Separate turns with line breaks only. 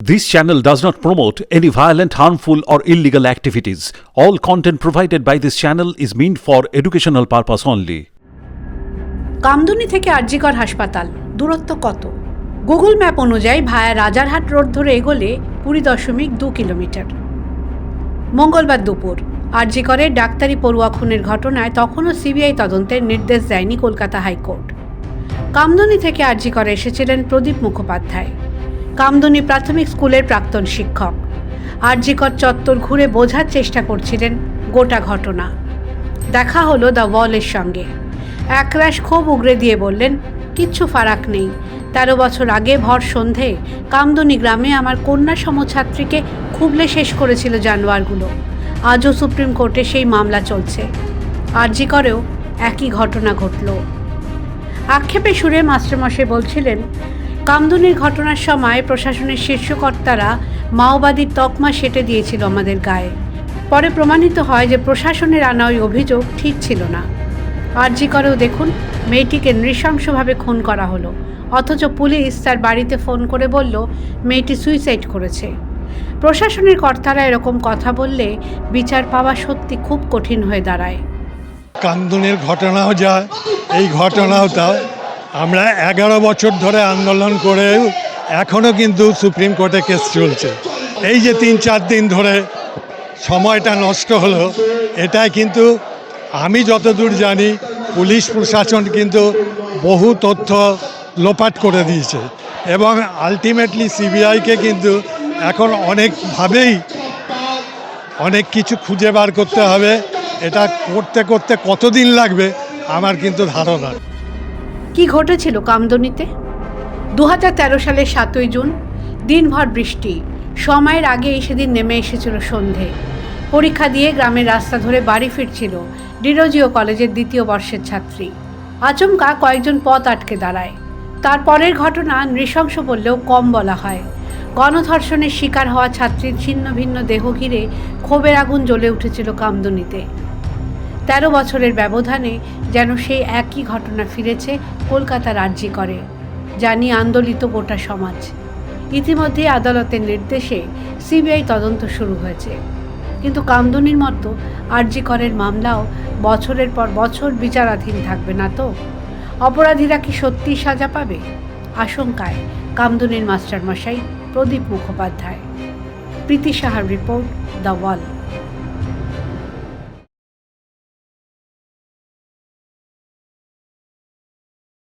This channel does not promote any violent, harmful, or illegal activities. All content provided by this channel is meant for educational purpose only.
Kamduni থেকে আরজিকর হাসপাতাল। দূরত্ব কত? Google map অনুযায়ী ভায়া Rajarhat road ধরে এগোলে কুড়ি দশমিক দু কিলোমিটার। মঙ্গলবার দুপুর আরজিকরের ডাক্তারি পড়ুয়া খুনের ঘটনায় তখনও সিবিআই তদন্তের নির্দেশ দেয়নি কলকাতা হাইকোর্ট। কামদুনি থেকে আরজিকরে এসেছিলেন প্রদীপ মুখোপাধ্যায়। কামদুনি প্রাথমিক স্কুলের প্রাক্তন শিক্ষক। আরজিকর চত্বর ঘুরে বোঝার চেষ্টা করছিলেন গোটা ঘটনা। দেখা হলো দ্য ওয়ালের সঙ্গে। একরাশ ক্ষোভ উগরে দিয়ে বললেন, কিচ্ছু ফারাক নেই। তেরো বছর আগে ভর সন্ধে কামদুনি গ্রামে আমার কন্যা সমছাত্রীকে খুবলে শেষ করেছিল জানোয়ারগুলো। আজও সুপ্রিম কোর্টে সেই মামলা চলছে। আরজি করেও একই ঘটনা ঘটল। আক্ষেপে সুরে মাস্টারমশাই বলছিলেন কামদুনির ঘটনার সময় প্রশাসনের শীর্ষকর্তারা মাওবাদীর তকমা সেটে দিয়েছিল আমাদের গায়ে। পরে প্রমাণিত হয় যে প্রশাসনের আনা ওই অভিযোগ ঠিক ছিল না। আরজি করেও দেখুন, মেয়েটিকে নৃশংসভাবে খুন করা হলো। অথচ পুলিশ তার বাড়িতে ফোন করে বলল, মেয়েটি সুইসাইড করেছে। প্রশাসনের কর্তারা এরকম কথা বললে বিচার পাওয়া সত্যি খুব কঠিন হয়ে দাঁড়ায়।
কান্দুনের ঘটনাও যা এই ঘটনাও তা আমরা এগারো বছর ধরে আন্দোলন করেও এখনও কিন্তু সুপ্রিম কোর্টে কেস চলছে এই যে তিন চার দিন ধরে সময়টা নষ্ট হলো, এটাই কিন্তু আমি যতদূর জানি পুলিশ প্রশাসন কিন্তু বহু তথ্য লোপাট করে দিয়েছে এবং আলটিমেটলি সিবিআইকে কিন্তু এখন অনেকভাবেই অনেক কিছু খুঁজে বার করতে হবে এটা করতে করতে কতদিন লাগবে আমার কিন্তু ধারণা।
কি ঘটেছিল কামদনিতে? দু সালের সাতই জুন, দিনভর বৃষ্টি। সময়ের আগেই সেদিন নেমে এসেছিল সন্ধে। পরীক্ষা দিয়ে গ্রামের রাস্তা ধরে বাড়ি ফিরছিল ডিরোজিও কলেজের দ্বিতীয় বর্ষের ছাত্রী। আচমকা কয়েকজন পথ আটকে দাঁড়ায়। তারপরের ঘটনা নৃশংস বললেও কম বলা হয়। গণধর্ষণের শিকার হওয়া ছাত্রীর ছিন্ন ভিন্ন দেহ ঘিরে ক্ষোভের আগুন জ্বলে উঠেছিল কামদুনিতে। তেরো বছরের ব্যবধানে যেন সেই একই ঘটনা ফিরেছে কলকাতা রাজ্যে করে নিয়ে আন্দোলিত গোটা সমাজ। ইতিমধ্যে আদালতের নির্দেশে সিবিআই তদন্ত শুরু হয়েছে। কিন্তু কামদুনির মতো আরজি করের মামলাও বছরের পর বছর বিচারাধীন থাকবে না তো? অপরাধীরা কি সত্যি সাজা পাবে? আশঙ্কায় কামদুনির মাস্টারমশাই প্রদীপ মুখোপাধ্যায়। প্রীতি সাহার রিপোর্ট দ্য ওয়াল।